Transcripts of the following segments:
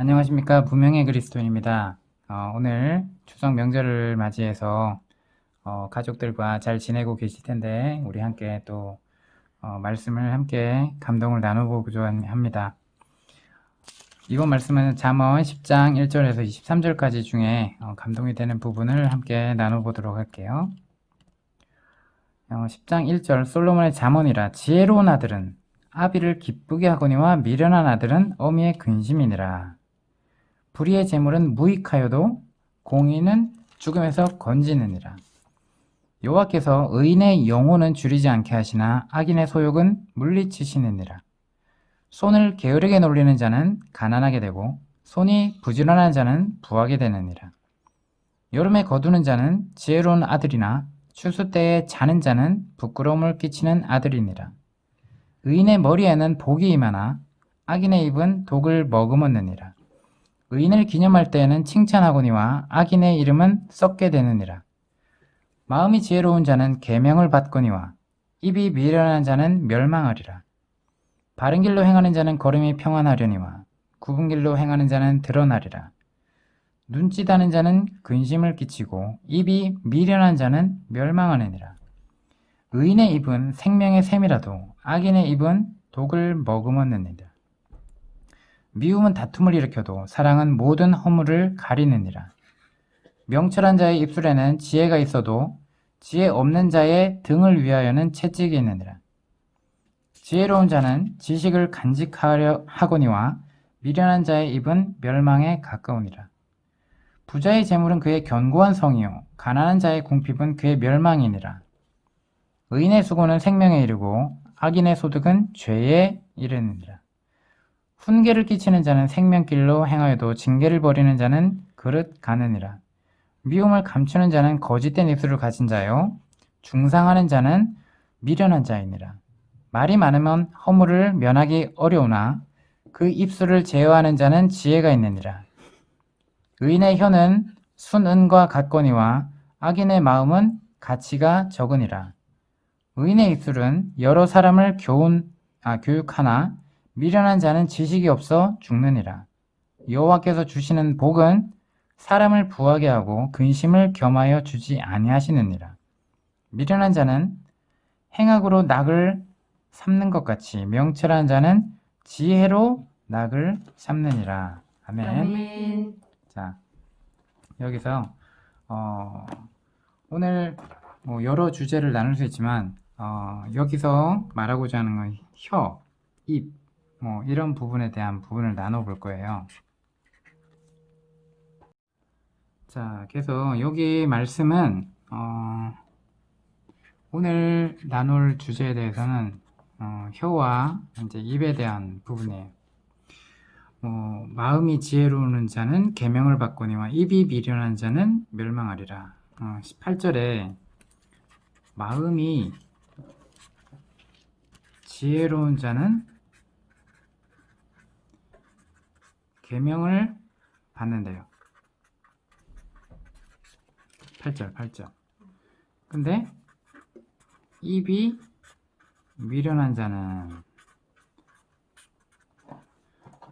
안녕하십니까 무명의 그리스도인입니다. 어, 오늘 추석 명절을 맞이해서 어, 가족들과 잘 지내고 계실 텐데 우리 함께 또 어, 말씀을 함께 감동을 나눠보고자 합니다. 이번 말씀은 잠언 10장 1절에서 23절까지 중에 어, 감동이 되는 부분을 함께 나눠보도록 할게요. 어, 10장 1절 솔로몬의 잠언이라 지혜로운 아들은 아비를 기쁘게 하거니와 미련한 아들은 어미의 근심이니라. 불의의 재물은 무익하여도 공의는 죽음에서 건지느니라. 여호와께서 의인의 영혼은 줄이지 않게 하시나 악인의 소욕은 물리치시느니라. 손을 게으르게 놀리는 자는 가난하게 되고 손이 부지런한 자는 부하게 되느니라. 여름에 거두는 자는 지혜로운 아들이나 추수 때에 자는 자는 부끄러움을 끼치는 아들이니라. 의인의 머리에는 복이 임하나 악인의 입은 독을 머금었느니라. 의인을 기념할 때에는 칭찬하거니와 악인의 이름은 썩게 되느니라. 마음이 지혜로운 자는 계명을 받거니와 입이 미련한 자는 멸망하리라. 바른 길로 행하는 자는 걸음이 평안하려니와 굽은 길로 행하는 자는 드러나리라. 눈짓하는 자는 근심을 끼치고 입이 미련한 자는 멸망하느니라. 의인의 입은 생명의 샘이라도 악인의 입은 독을 머금었느니라. 미움은 다툼을 일으켜도 사랑은 모든 허물을 가리느니라. 명철한 자의 입술에는 지혜가 있어도 지혜 없는 자의 등을 위하여는 채찍이 있느니라. 지혜로운 자는 지식을 간직하려 하거니와 미련한 자의 입은 멸망에 가까우니라. 부자의 재물은 그의 견고한 성이요 가난한 자의 궁핍은 그의 멸망이니라. 의인의 수고는 생명에 이르고 악인의 소득은 죄에 이르느니라. 훈계를 끼치는 자는 생명길로 행하여도 징계를 버리는 자는 그릇 가느니라. 미움을 감추는 자는 거짓된 입술을 가진 자요. 중상하는 자는 미련한 자이니라. 말이 많으면 허물을 면하기 어려우나 그 입술을 제어하는 자는 지혜가 있느니라. 의인의 혀는 순은과 같거니와 악인의 마음은 가치가 적으니라. 의인의 입술은 여러 사람을 교훈, 아, 교육하나 미련한 자는 지식이 없어 죽느니라. 여호와께서 주시는 복은 사람을 부하게 하고 근심을 겸하여 주지 아니하시느니라. 미련한 자는 행악으로 낙을 삼는 것 같이 명철한 자는 지혜로 낙을 삼느니라. 아멘. 아멘. 자, 여기서 어, 오늘 뭐 여러 주제를 나눌 수 있지만 어, 여기서 말하고자 하는 건 혀, 입, 뭐 이런 부분에 대한 부분을 나눠 볼 거예요. 자, 그래서 여기 말씀은 어, 오늘 나눌 주제에 대해서는 어, 혀와 이제 입에 대한 부분이에요. 뭐, 마음이 지혜로운 자는 계명을 받거니와 입이 미련한 자는 멸망하리라. 어, 18절에 마음이 지혜로운 자는 계명을 받는데요. 8절, 8절. 근데 입이 미련한 자는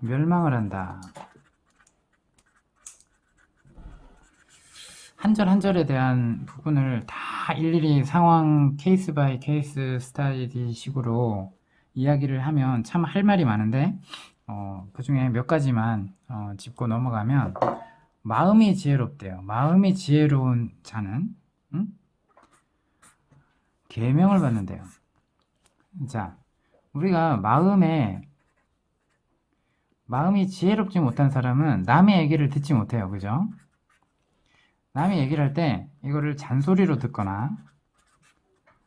멸망을 한다. 한 절 한 절에 대한 부분을 다 일일이 상황 케이스 바이 케이스 스타디 식으로 이야기를 하면 참 할 말이 많은데 어, 그 중에 몇 가지만 어, 짚고 넘어가면 마음이 지혜롭대요. 마음이 지혜로운 자는 응? 계명을 받는데요. 자, 우리가 마음에 마음이 지혜롭지 못한 사람은 남의 얘기를 듣지 못해요. 그죠? 남의 얘기를 할 때 이거를 잔소리로 듣거나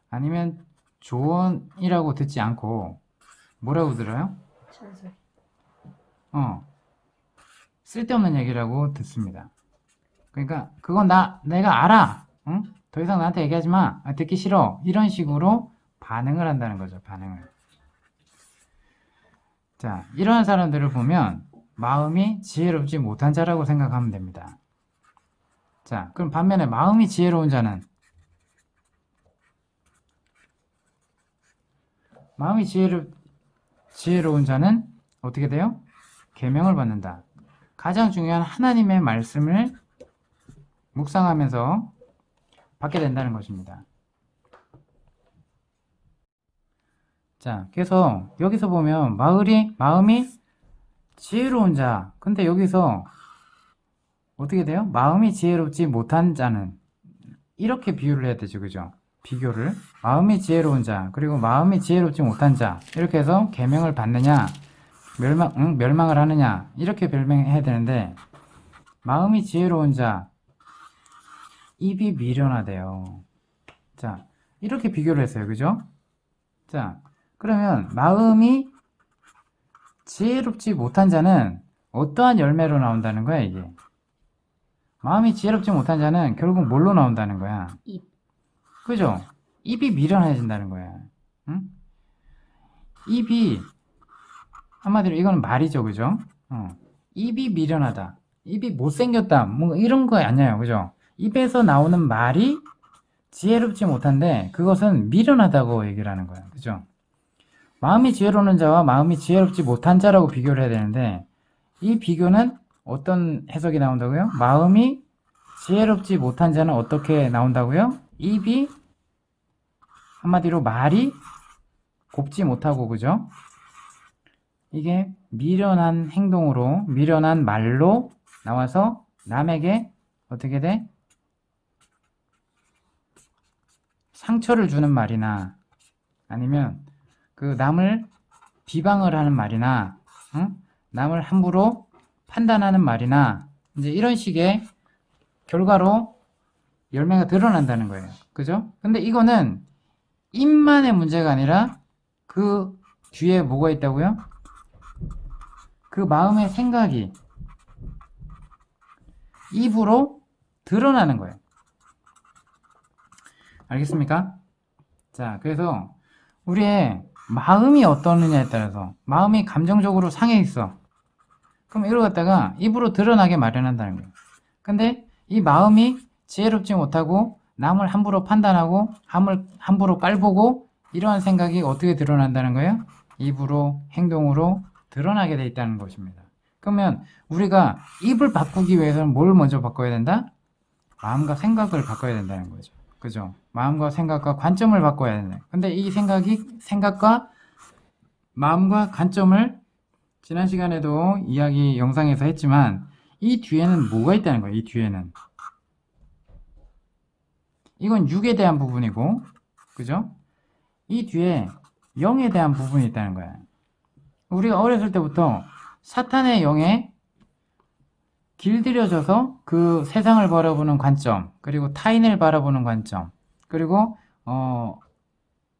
아니면 조언이라고 듣지 않고 뭐라고 들어요? 찬송. 어. 쓸데없는 얘기라고 듣습니다. 그러니까 그건 나 내가 알아. 응? 더 이상 나한테 얘기하지 마. 아, 듣기 싫어. 이런 식으로 반응을 한다는 거죠. 반응을. 자, 이러한 사람들을 보면 마음이 지혜롭지 못한 자라고 생각하면 됩니다. 자, 그럼 반면에 마음이 지혜로운 자는 마음이 지혜로, 지혜로운 자는 어떻게 돼요? 계명을 받는다. 가장 중요한 하나님의 말씀을 묵상하면서 받게 된다는 것입니다. 자, 그래서 여기서 보면 마을이 마음이 지혜로운 자. 근데 여기서 어떻게 돼요? 마음이 지혜롭지 못한 자는 이렇게 비유를 해야 되죠, 그죠? 비교를 마음이 지혜로운 자 그리고 마음이 지혜롭지 못한 자 이렇게 해서 계명을 받느냐 멸망 응? 멸망을 하느냐 이렇게 별명해야 되는데 마음이 지혜로운 자 입이 미련하대요. 자 이렇게 비교를 했어요, 그죠? 자 그러면 마음이 지혜롭지 못한 자는 어떠한 열매로 나온다는 거야 이게? 마음이 지혜롭지 못한 자는 결국 뭘로 나온다는 거야? 입. 그죠? 입이 미련해진다는 거야. 응? 입이 한마디로 이거는 말이죠, 그죠? 어. 입이 미련하다. 입이 못생겼다. 뭐 이런 거 아니에요, 그죠? 입에서 나오는 말이 지혜롭지 못한데 그것은 미련하다고 얘기를 하는 거야, 그죠? 마음이 지혜로운 자와 마음이 지혜롭지 못한 자라고 비교를 해야 되는데 이 비교는 어떤 해석이 나온다고요? 마음이 지혜롭지 못한 자는 어떻게 나온다고요? 입이 한마디로 말이 곱지 못하고 그죠? 이게 미련한 행동으로 미련한 말로 나와서 남에게 어떻게 돼? 상처를 주는 말이나 아니면 그 남을 비방을 하는 말이나 응? 남을 함부로 판단하는 말이나 이제 이런 식의 결과로 열매가 드러난다는 거예요. 그죠? 근데 이거는 입만의 문제가 아니라 그 뒤에 뭐가 있다고요? 그 마음의 생각이 입으로 드러나는 거예요. 알겠습니까? 자, 그래서 우리의 마음이 어떠느냐에 따라서 마음이 감정적으로 상해 있어. 그럼 이러 갖다가 입으로 드러나게 마련한다는 거예요. 근데 이 마음이 지혜롭지 못하고 남을 함부로 판단하고 함을 함부로 깔보고 이러한 생각이 어떻게 드러난다는 거예요? 입으로 행동으로 드러나게 돼 있다는 것입니다. 그러면 우리가 입을 바꾸기 위해서는 뭘 먼저 바꿔야 된다? 마음과 생각을 바꿔야 된다는 거죠. 그죠? 마음과 생각과 관점을 바꿔야 된다. 근데 이 생각이 생각과 마음과 관점을 지난 시간에도 이야기 영상에서 했지만 이 뒤에는 뭐가 있다는 거예요. 이 뒤에는 이건 육에 대한 부분이고 그죠? 이 뒤에 영에 대한 부분이 있다는 거야. 우리가 어렸을 때부터 사탄의 영에 길들여져서 그 세상을 바라보는 관점, 그리고 타인을 바라보는 관점, 그리고 어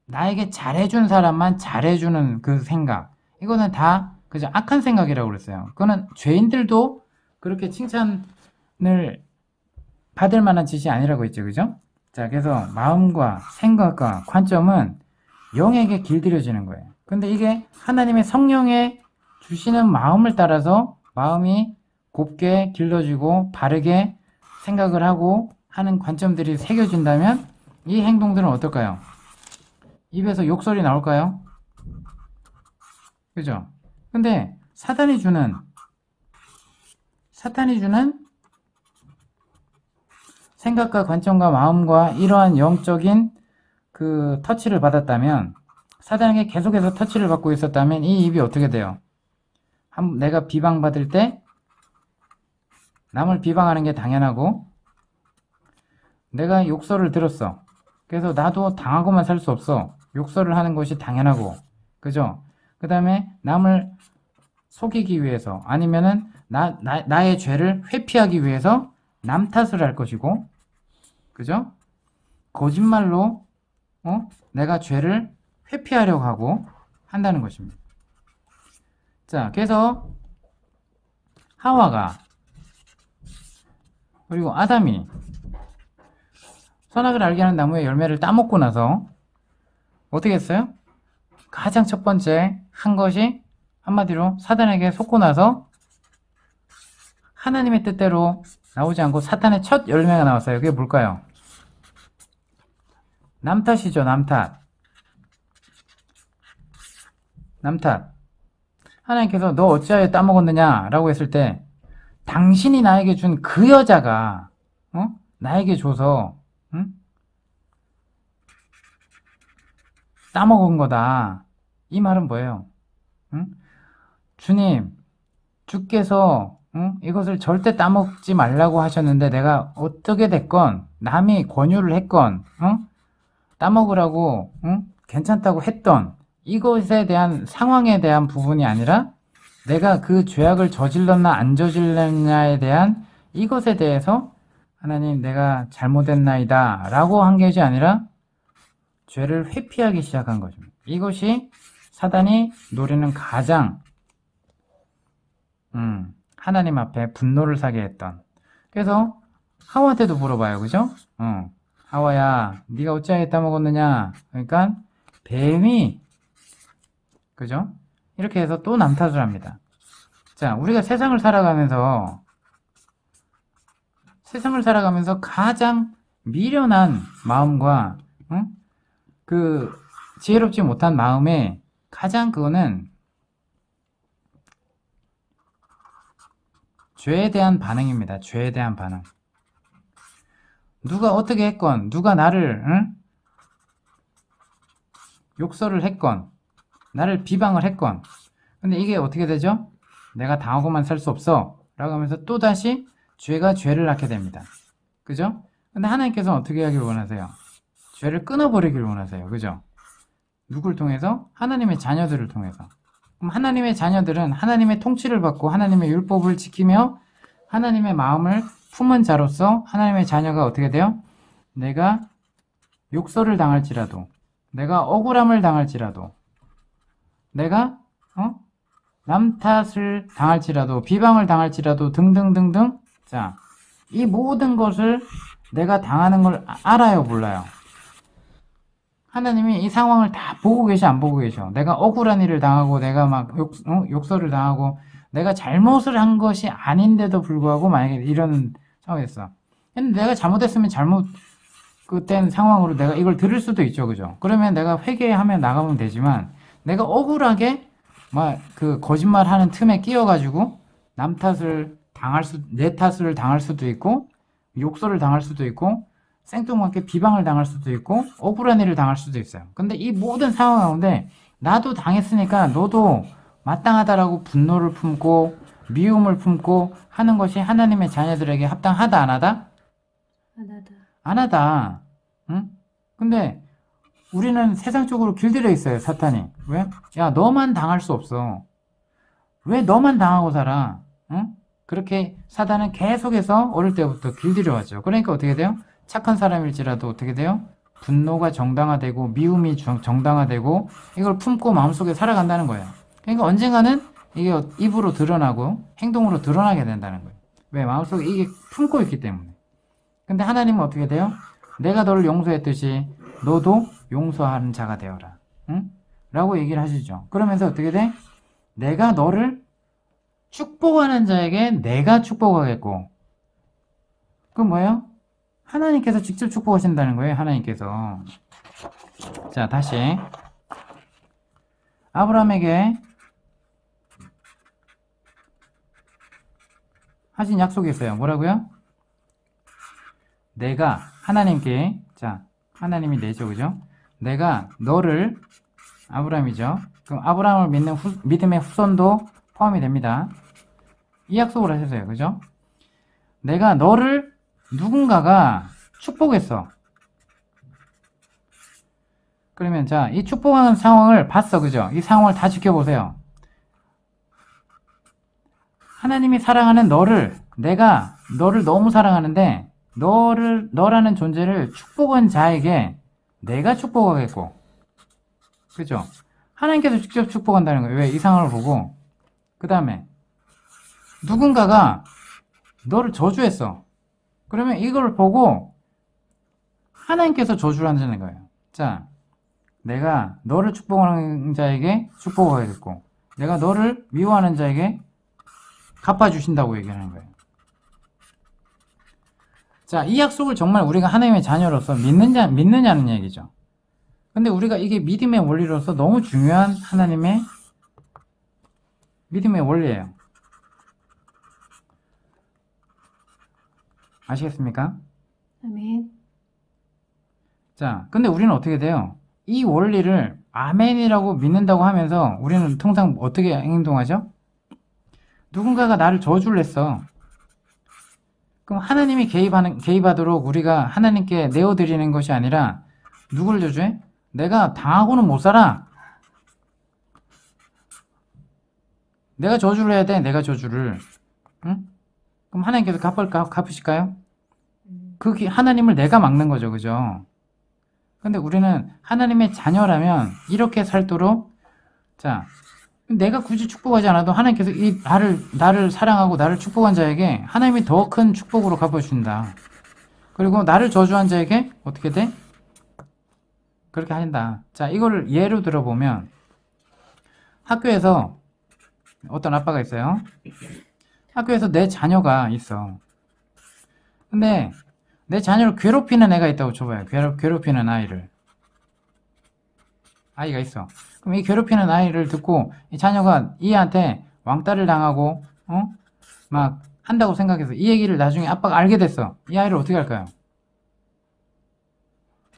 나에게 잘해준 사람만 잘해주는 그 생각, 이거는 다 그죠 악한 생각이라고 그랬어요. 그거는 죄인들도 그렇게 칭찬을 받을 만한 짓이 아니라고 했죠, 그죠? 자, 그래서 마음과 생각과 관점은 영에게 길들여지는 거예요. 근데 이게 하나님의 성령에 주시는 마음을 따라서 마음이 곱게 길러지고 바르게 생각을 하고 하는 관점들이 새겨진다면 이 행동들은 어떨까요? 입에서 욕설이 나올까요? 그죠? 근데 사탄이 주는 사탄이 주는 생각과 관점과 마음과 이러한 영적인 그 터치를 받았다면 사단에게 계속해서 터치를 받고 있었다면 이 입이 어떻게 돼요? 한, 내가 비방받을 때 남을 비방하는 게 당연하고 내가 욕설을 들었어. 그래서 나도 당하고만 살 수 없어. 욕설을 하는 것이 당연하고 그죠? 그 다음에 남을 속이기 위해서 아니면은 나, 나, 나의 죄를 회피하기 위해서 남 탓을 할 것이고 그죠? 거짓말로 어? 내가 죄를 회피하려고 하고 한다는 것입니다. 자, 그래서 하와가 그리고 아담이 선악을 알게 하는 나무의 열매를 따먹고 나서 어떻게 했어요? 가장 첫 번째 한 것이 한마디로 사단에게 속고 나서 하나님의 뜻대로 나오지 않고 사탄의 첫 열매가 나왔어요. 그게 뭘까요? 남탓이죠, 남탓. 남탓. 하나님께서 너 어찌하여 따먹었느냐? 라고 했을 때, 당신이 나에게 준 그 여자가 어? 나에게 줘서 응? 따먹은 거다. 이 말은 뭐예요? 응? 주님, 주께서 응? 이것을 절대 따먹지 말라고 하셨는데 내가 어떻게 됐건 남이 권유를 했건 응? 따먹으라고 응? 괜찮다고 했던 이것에 대한 상황에 대한 부분이 아니라 내가 그 죄악을 저질렀나 안 저질렀냐에 대한 이것에 대해서 하나님 내가 잘못했나이다 라고 한 것이 아니라 죄를 회피하기 시작한 거죠. 이것이 사단이 노리는 가장 음, 하나님 앞에 분노를 사게 했던. 그래서 하와한테도 물어봐요, 그죠? 어, 하와야, 네가 어찌하여 따먹었느냐? 그러니까 뱀이 그죠? 이렇게 해서 또 남탓을 합니다. 자, 우리가 세상을 살아가면서 세상을 살아가면서 가장 미련한 마음과 응? 그 지혜롭지 못한 마음에 가장 그거는 죄에 대한 반응입니다. 죄에 대한 반응. 누가 어떻게 했건, 누가 나를 응? 욕설을 했건, 나를 비방을 했건, 근데 이게 어떻게 되죠? 내가 당하고만 살 수 없어. 라고 하면서 또다시 죄가 죄를 낳게 됩니다. 그죠? 근데 하나님께서는 어떻게 하길 원하세요? 죄를 끊어버리길 원하세요. 그죠? 누굴 통해서? 하나님의 자녀들을 통해서. 그럼 하나님의 자녀들은 하나님의 통치를 받고 하나님의 율법을 지키며 하나님의 마음을 품은 자로서 하나님의 자녀가 어떻게 돼요? 내가 욕설을 당할지라도, 내가 억울함을 당할지라도, 내가 어? 남 탓을 당할지라도, 비방을 당할지라도 등등등등. 자, 이 모든 것을 내가 당하는 걸 아- 알아요, 몰라요? 하나님이 이 상황을 다 보고 계셔, 안 보고 계셔? 내가 억울한 일을 당하고, 내가 막 욕, 어? 욕설을 당하고, 내가 잘못을 한 것이 아닌데도 불구하고, 만약에 이런 상황이었어. 근데 내가 잘못했으면 잘못, 그땐 상황으로 내가 이걸 들을 수도 있죠, 그죠? 그러면 내가 회개하며 나가면 되지만, 내가 억울하게, 막, 그, 거짓말 하는 틈에 끼어가지고, 남 탓을 당할 수, 내 탓을 당할 수도 있고, 욕설을 당할 수도 있고, 생뚱맞게 비방을 당할 수도 있고 억울한 일을 당할 수도 있어요. 근데 이 모든 상황 가운데 나도 당했으니까 너도 마땅하다라고 분노를 품고 미움을 품고 하는 것이 하나님의 자녀들에게 합당하다 안 하다? 하나다. 안 하다. 응? 근데 우리는 세상적으로 길들여 있어요, 사탄이. 왜? 야, 너만 당할 수 없어. 왜 너만 당하고 살아? 응? 그렇게 사단은 계속해서 어릴 때부터 길들여 왔죠. 그러니까 어떻게 돼요? 착한 사람일지라도 어떻게 돼요? 분노가 정당화되고 미움이 정- 정당화되고 이걸 품고 마음속에 살아간다는 거예요. 그러니까 언젠가는 이게 입으로 드러나고 행동으로 드러나게 된다는 거예요. 왜? 마음속에 이게 품고 있기 때문에. 근데 하나님은 어떻게 돼요? 내가 너를 용서했듯이 너도 용서하는 자가 되어라. 응? 라고 얘기를 하시죠. 그러면서 어떻게 돼? 내가 너를 축복하는 자에게 내가 축복하겠고. 그건 뭐예요? 하나님께서 직접 축복하신다는 거예요. 하나님께서. 자, 다시. 아브라함에게 하신 약속이 있어요. 뭐라고요? 내가 하나님께 자 하나님이 내죠 그죠? 내가 너를 아브라함이죠. 그럼 아브라함을 믿는 후, 믿음의 후손도 포함이 됩니다. 이 약속을 하셨어요. 그죠? 내가 너를 누군가가 축복했어. 그러면 자, 이 축복하는 상황을 봤어. 그죠? 이 상황을 다 지켜보세요. 하나님이 사랑하는 너를 내가 너를 너무 사랑하는데 너를 너라는 존재를 축복한 자에게 내가 축복하겠고 그죠? 하나님께서 직접 축복한다는 거예요. 왜? 이 상황을 보고 그 다음에 누군가가 너를 저주했어. 그러면 이걸 보고 하나님께서 저주를 한다는 거예요. 자, 내가 너를 축복하는 자에게 축복하겠고 내가 너를 미워하는 자에게 갚아주신다고 얘기하는 거예요. 자, 이 약속을 정말 우리가 하나님의 자녀로서 믿느냐, 믿느냐는 얘기죠. 근데 우리가 이게 믿음의 원리로서 너무 중요한 하나님의 믿음의 원리예요. 아시겠습니까? 아멘. 자, 근데 우리는 어떻게 돼요? 이 원리를 아멘이라고 믿는다고 하면서 우리는 통상 어떻게 행동하죠? 누군가가 나를 저주를 했어. 그럼 하나님이 개입하는, 개입하도록 우리가 하나님께 내어드리는 것이 아니라 누굴 저주해? 내가 당하고는 못 살아. 내가 저주를 해야 돼, 내가 저주를. 응? 그럼 하나님께서 갚을까, 갚으실까요? 그 기- 하나님을 내가 막는 거죠, 그죠? 근데 우리는 하나님의 자녀라면 이렇게 살도록 자 내가 굳이 축복하지 않아도 하나님께서 이 나를 나를 사랑하고 나를 축복한 자에게 하나님이 더 큰 축복으로 갚아준다. 그리고 나를 저주한 자에게 어떻게 돼? 그렇게 하신다. 자 이거를 예로 들어보면 학교에서 어떤 아빠가 있어요. 학교에서 내 자녀가 있어. 근데 내 자녀를 괴롭히는 애가 있다고 쳐봐요. 괴롭, 괴롭히는 아이를. 아이가 있어. 그럼 이 괴롭히는 아이를 듣고 이 자녀가 이 애한테 왕따를 당하고, 어? 막 한다고 생각해서 이 얘기를 나중에 아빠가 알게 됐어. 이 아이를 어떻게 할까요?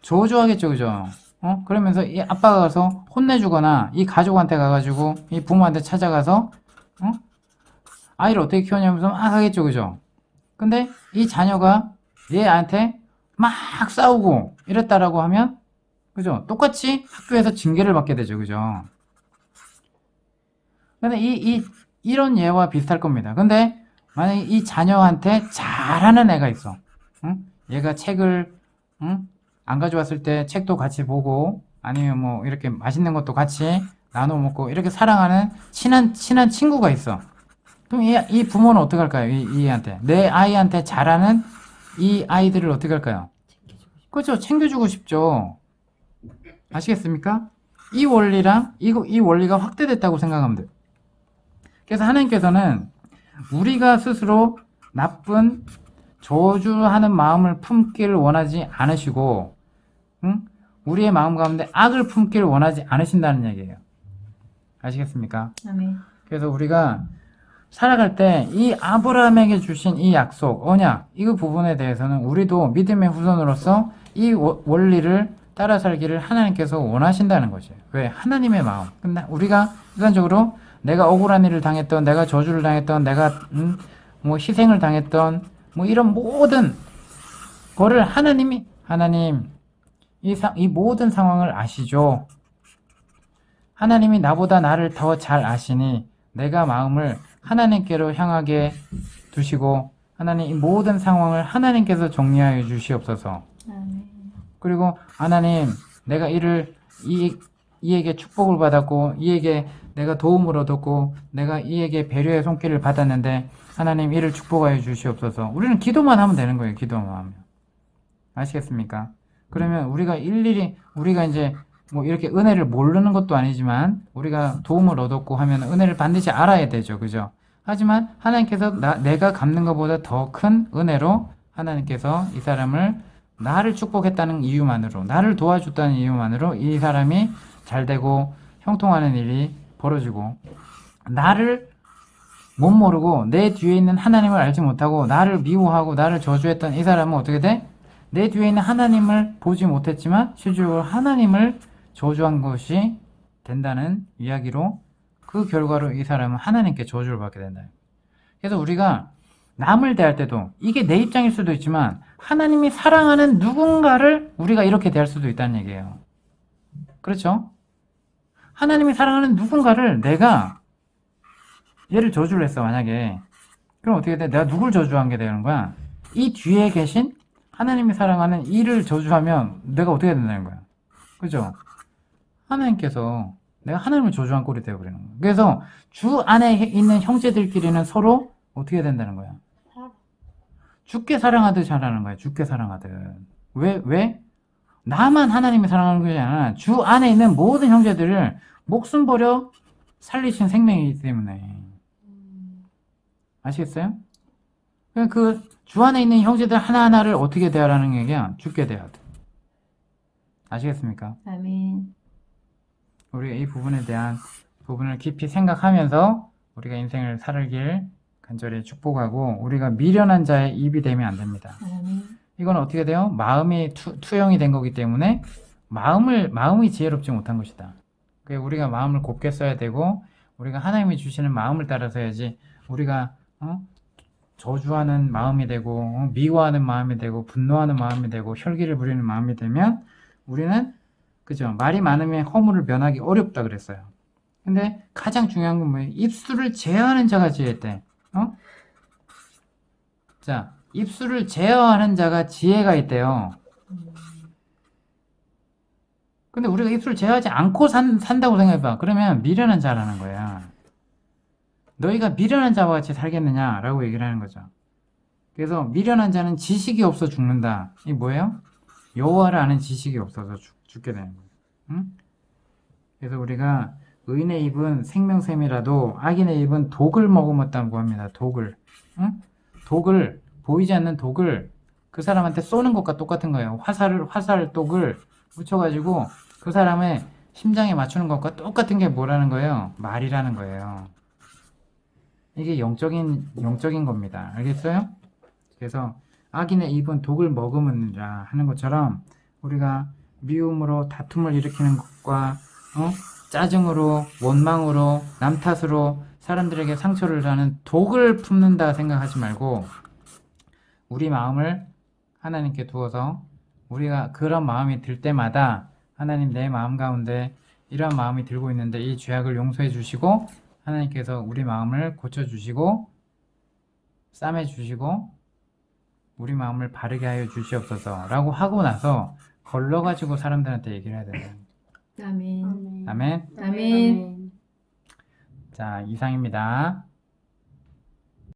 저주하겠죠, 그죠? 어? 그러면서 이 아빠가 가서 혼내주거나 이 가족한테 가가지고 이 부모한테 찾아가서, 어? 아이를 어떻게 키웠냐면서 막 하겠죠, 그죠? 근데 이 자녀가 얘한테 막 싸우고 이랬다라고 하면 그죠? 똑같이 학교에서 징계를 받게 되죠. 그죠? 근데 이, 이, 이런 예와 비슷할 겁니다. 근데 만약에 이 자녀한테 잘하는 애가 있어. 응? 얘가 책을, 응? 안 가져왔을 때 책도 같이 보고 아니면 뭐 이렇게 맛있는 것도 같이 나눠 먹고 이렇게 사랑하는 친한, 친한 친구가 있어. 그럼 이, 이 부모는 어떻게 할까요? 이, 이 애한테. 내 아이한테 잘하는 이 아이들을 어떻게 할까요? 그렇죠. 챙겨주고 싶죠. 아시겠습니까? 이 원리랑 이거 이 원리가 확대됐다고 생각하면 돼요. 그래서 하나님께서는 우리가 스스로 나쁜 저주하는 마음을 품기를 원하지 않으시고, 응? 우리의 마음 가운데 악을 품기를 원하지 않으신다는 얘기예요. 아시겠습니까? 아멘. 그래서 우리가 살아갈 때 이 아브라함에게 주신 이 약속, 언약, 이 부분에 대해서는 우리도 믿음의 후손으로서 이 워- 원리를 따라 살기를 하나님께서 원하신다는 것이에요. 왜? 하나님의 마음. 근데 우리가 일반적으로 내가 억울한 일을 당했던, 내가 저주를 당했던, 내가 음, 뭐 희생을 당했던, 뭐 이런 모든 거를 하나님이 하나님 이, 사- 이 모든 상황을 아시죠. 하나님이 나보다 나를 더 잘 아시니 내가 마음을 하나님께로 향하게 두시고 하나님 이 모든 상황을 하나님께서 정리하여 주시옵소서. 아멘. 그리고 하나님 내가 이를 이 이에게 축복을 받았고 이에게 내가 도움을 얻었고 내가 이에게 배려의 손길을 받았는데 하나님 이를 축복하여 주시옵소서. 우리는 기도만 하면 되는 거예요. 기도만 하면. 아시겠습니까? 그러면 우리가 일일이 우리가 이제 뭐 이렇게 은혜를 모르는 것도 아니지만 우리가 도움을 얻었고 하면 은혜를 반드시 알아야 되죠. 그죠? 하지만 하나님께서 나, 내가 갚는 것보다 더 큰 은혜로 하나님께서 이 사람을 나를 축복했다는 이유만으로 나를 도와줬다는 이유만으로 이 사람이 잘 되고 형통하는 일이 벌어지고 나를 못 모르고 내 뒤에 있는 하나님을 알지 못하고 나를 미워하고 나를 저주했던 이 사람은 어떻게 돼? 내 뒤에 있는 하나님을 보지 못했지만 실질적으로 하나님을 저주한 것이 된다는 이야기로 그 결과로 이 사람은 하나님께 저주를 받게 된다. 그래서 우리가 남을 대할 때도 이게 내 입장일 수도 있지만 하나님이 사랑하는 누군가를 우리가 이렇게 대할 수도 있다는 얘기예요. 그렇죠? 하나님이 사랑하는 누군가를 내가 얘를 저주를 했어 만약에 그럼 어떻게 돼? 내가 누굴 저주한 게 되는 거야? 이 뒤에 계신 하나님이 사랑하는 이를 저주하면 내가 어떻게 된다는 거야? 그죠? 하나님께서 내가 하나님을 저주한 꼴이 되어버리는 거야. 그래서 주 안에 있는 형제들끼리는 서로 어떻게 된다는 거야? 죽게 사랑하듯 잘하는 거야. 죽게 사랑하듯. 왜, 왜? 나만 하나님이 사랑하는 것이 아니라 주 안에 있는 모든 형제들을 목숨 버려 살리신 생명이기 때문에. 아시겠어요? 그 주 안에 있는 형제들 하나하나를 어떻게 대하라는 얘기야? 죽게 돼. 아시겠습니까? 아멘. 우리가 이 부분에 대한 부분을 깊이 생각하면서 우리가 인생을 살길 간절히 축복하고 우리가 미련한 자의 입이 되면 안 됩니다. 이건 어떻게 돼요? 마음이 투, 투영이 된 거기 때문에 마음을 마음이 지혜롭지 못한 것이다. 그 우리가 마음을 곱게 써야 되고 우리가 하나님이 주시는 마음을 따라서 해야지 우리가 어? 저주하는 마음이 되고 어? 미워하는 마음이 되고 분노하는 마음이 되고 혈기를 부리는 마음이 되면 우리는 그죠 말이 많으면 허물을 면하기 어렵다 그랬어요. 근데 가장 중요한 건 뭐예요? 입술을 제어하는 자가 지혜대. 어? 자, 입술을 제어하는 자가 지혜가 있대요. 음, 근데 우리가 입술을 제어하지 않고 산, 산다고 생각해봐. 그러면 미련한 자라는 거야. 너희가 미련한 자와 같이 살겠느냐라고 얘기를 하는 거죠. 그래서 미련한 자는 지식이 없어 죽는다. 이 뭐예요? 여호와를 아는 지식이 없어서 죽, 죽게 되는 거예요. 응? 그래서 우리가 의인의 입은 생명샘이라도 악인의 입은 독을 머금었다고 합니다. 독을. 응? 독을 보이지 않는 독을 그 사람한테 쏘는 것과 똑같은 거예요. 화살을 화살 독을 묻혀가지고 그 사람의 심장에 맞추는 것과 똑같은 게 뭐라는 거예요? 말이라는 거예요. 이게 영적인 영적인 겁니다. 알겠어요? 그래서 악인의 입은 독을 머금으니라 하는 것처럼 우리가 미움으로 다툼을 일으키는 것과 어? 짜증으로 원망으로 남 탓으로 사람들에게 상처를 주는 독을 품는다 생각하지 말고 우리 마음을 하나님께 두어서 우리가 그런 마음이 들 때마다 하나님 내 마음 가운데 이러한 마음이 들고 있는데 이 죄악을 용서해 주시고 하나님께서 우리 마음을 고쳐 주시고 싸매 주시고 우리 마음을 바르게 하여 주시옵소서라고 하고 나서 걸러 가지고 사람들한테 얘기를 해야 돼요. 아멘. 아멘. 아멘. 아멘. 자, 이상입니다.